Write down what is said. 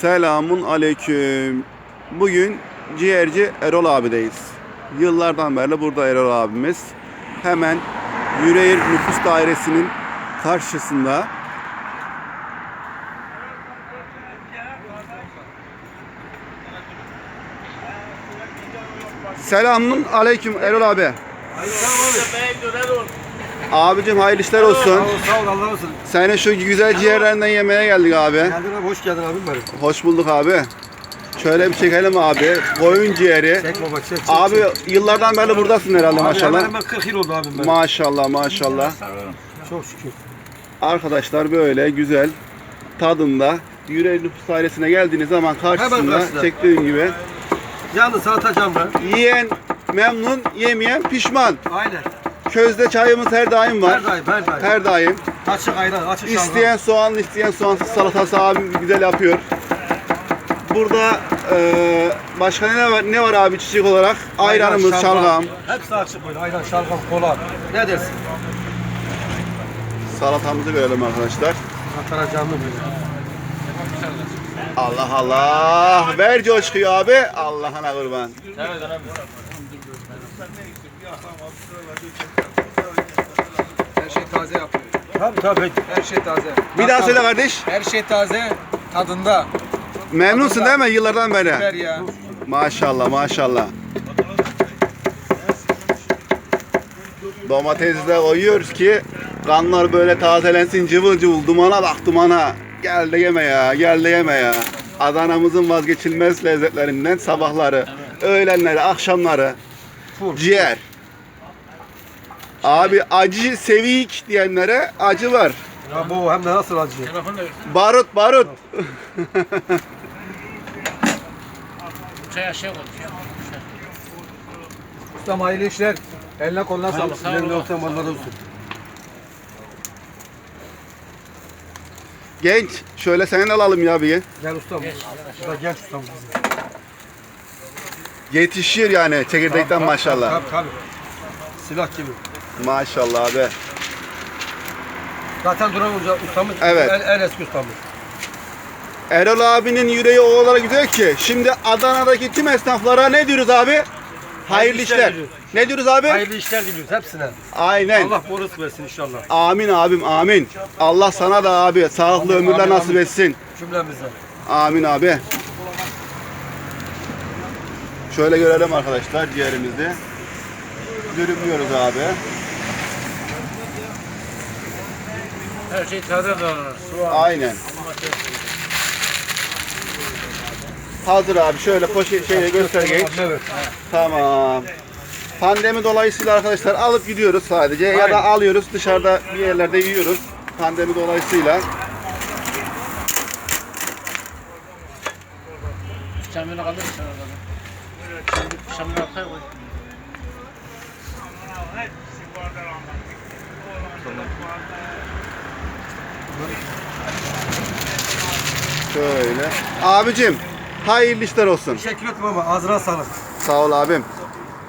Selamun aleyküm. Bugün ciğerci Erol abideyiz. Yıllardan beri burada Erol abimiz. Hemen Yüreğir Nüfus Dairesi'nin karşısında. Selamun aleyküm Erol abi. Abicim hayırlı işler olsun. Sağ ol, sağ ol Allah olsun. Senin şu güzel ciğerlerinden yemeye geldik abi. Geldin abi, hoş geldin abim benim. Hoş bulduk abi. Şöyle bir çekelim abi. Koyun ciğeri. Çek baba, çek, çek. Abi çek. yıllardan beri buradasın herhalde maşallah. hemen 40 yıl oldu abim benim. Maşallah maşallah. Çok şükür. Arkadaşlar böyle güzel tadında Yüreğir Nüfus Dairesi'ne geldiğiniz zaman karşısında karşıda. çektiğim gibi Yalnız satacağım ben. yiyen memnun, yemeyen pişman. Aynen. Közde çayımız her daim var. Her daim, her daim. Her daim. Açık ayran, açık şalgam. İsteyen soğanlı, isteyen soğansız salatası abim güzel yapıyor. Burada eee başka ne var, ne var abi çiçek olarak? Ayranımız, şalgam. Hepsi açık böyle. Ayran, şalgam, kola. Ne dersin? Salatamızı görelim arkadaşlar. Satacağımı böyle. Allah Allah. Ver coşkuyu abi. Allah'ına kurban. Her şey taze yapıyor. Tabii tabii. Her şey taze. Bir daha söyle kardeş. Her şey taze, tadında. Memnunsun değil mi yıllardan Süper beri? ya. Maşallah maşallah. Domatesi de koyuyoruz ki kanlar böyle tazelensin cıvıl cıvıl dumana bak dumana. Gel de yeme ya gel de yeme ya. Adana'mızın vazgeçilmez lezzetlerinden sabahları, öğlenleri, akşamları Full. ciğer. Abi acı sevik diyenlere acı var. Ya bu hem de nasıl acı. Barut barut. Çay aşağı koy. Ustam hayırlı işler. Eline koluna sağlık. Sizlerin ortam Allah razı olsun. Genç şöyle seni de alalım ya bir. Gel ustam. Usta gel ustam. Yetişir yani çekirdekten maşallah. Tabii tabii. Silah gibi. Maşallah abi. Zaten Duran ustamız. Evet. En, en eski ustamız. Erol abinin yüreği o olarak diyor ki şimdi Adana'daki tüm esnaflara ne diyoruz abi? Hayırlı işler işler. diliyoruz. Ne diyoruz abi? Hayırlı işler diliyoruz hepsine. Aynen. Allah borus versin inşallah. Amin abim amin. Allah sana da abi sağlıklı ömürler amin, nasip amin. etsin. Cümlemize. Amin abi. Şöyle görelim arkadaşlar ciğerimizi. Dürümlüyoruz abi. Her şey taze. Soğan, Aynen. Hazır abi şöyle poşet şeyle göster genç. Evet. Tamam. Pandemi dolayısıyla arkadaşlar alıp gidiyoruz sadece ya da alıyoruz dışarıda bir yerlerde yiyoruz. Pandemi dolayısıyla. Şamyona kalır mısın Şöyle. Abicim hayırlı işler olsun. Teşekkür ederim ama ağzına sağlık. Sağ ol abim.